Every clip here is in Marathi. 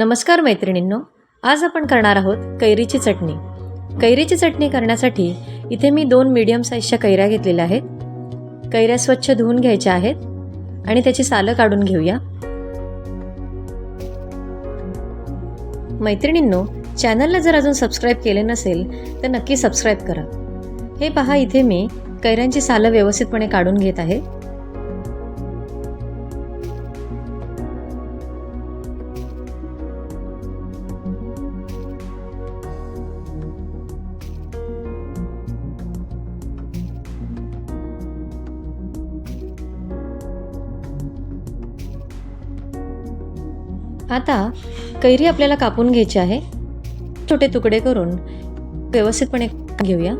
नमस्कार मैत्रिणींनो आज आपण करणार आहोत कैरीची चटणी. कैरीची चटणी करण्यासाठी इथे मी दोन मीडियम साईजच्या कैऱ्या घेतलेल्या आहेत. कैऱ्या स्वच्छ धुवून घ्यायच्या आहेत आणि त्याची सालं काढून घेऊया. मैत्रिणींनो चॅनलला जर अजून सबस्क्राईब केले नसेल तर नक्की सबस्क्राईब करा. हे पहा इथे मी कैऱ्यांची सालं व्यवस्थितपणे काढून घेत आहे. आता कैरी आपल्याला कापून घ्यायची आहे. छोटे तुकडे करून व्यवस्थितपणे घेऊया.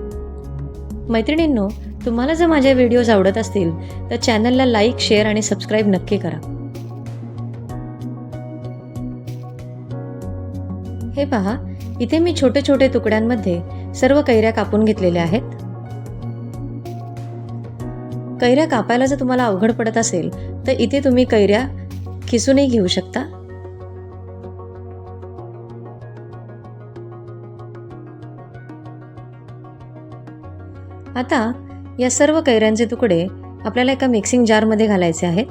मैत्रिणींनो तुम्हाला जर माझे व्हिडिओज आवडत असतील तर चॅनलला लाईक शेअर आणि सबस्क्राईब नक्की करा. हे पहा इथे मी छोटे छोटे तुकड्यांमध्ये सर्व कैऱ्या कापून घेतलेल्या आहेत. कैऱ्या कापायला जर तुम्हाला अवघड पडत असेल तर इथे तुम्ही कैऱ्या खिसूनही घेऊ शकता. आता या सर्व कैऱ्यांचे तुकडे आपल्याला एका मिक्सिंग जारमध्ये घालायचे आहेत.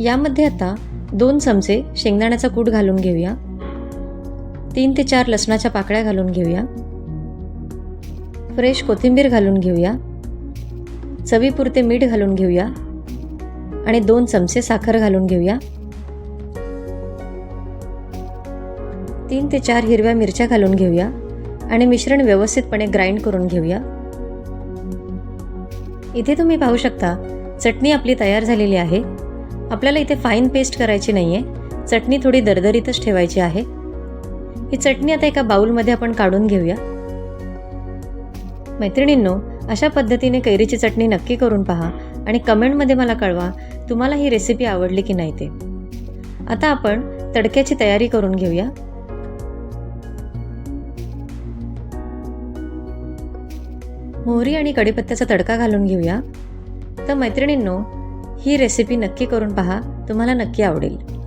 यामध्ये आता दोन चमचे शेंगदाण्याचा कूट घालून घेऊया. तीन ते चार लसणाच्या पाकळ्या घालून घेऊया. फ्रेश कोथिंबीर घालून घेऊया. चवीपुरते मीठ घालून घेऊया. आणि दोन चमचे साखर घालून घेऊया. तीन ते चार हिरव्या मिरच्या घालून घेऊया आणि मिश्रण व्यवस्थितपणे ग्राइंड करून घेऊया. इथे तुम्ही पाहू शकता चटणी आपली तयार झालेली आहे. आपल्याला इथे फाईन पेस्ट करायची नाही आहे चटणी थोडी दरदरीतच ठेवायची आहे. ही चटणी आता एका बाऊलमध्ये आपण काढून घेऊया. मैत्रिणींनो अशा पद्धतीने कैरीची चटणी नक्की करून पहा. आणि कमेंटमध्ये मला कळवा तुम्हाला ही रेसिपी आवडली की नाही ते. आता आपण तडक्याची तयारी करून घेऊया. मोहरी आणि कढीपत्त्याचा तडका घालून घेऊया. तर मैत्रिणींनो ही रेसिपी नक्की करून पहा तुम्हाला नक्की आवडेल.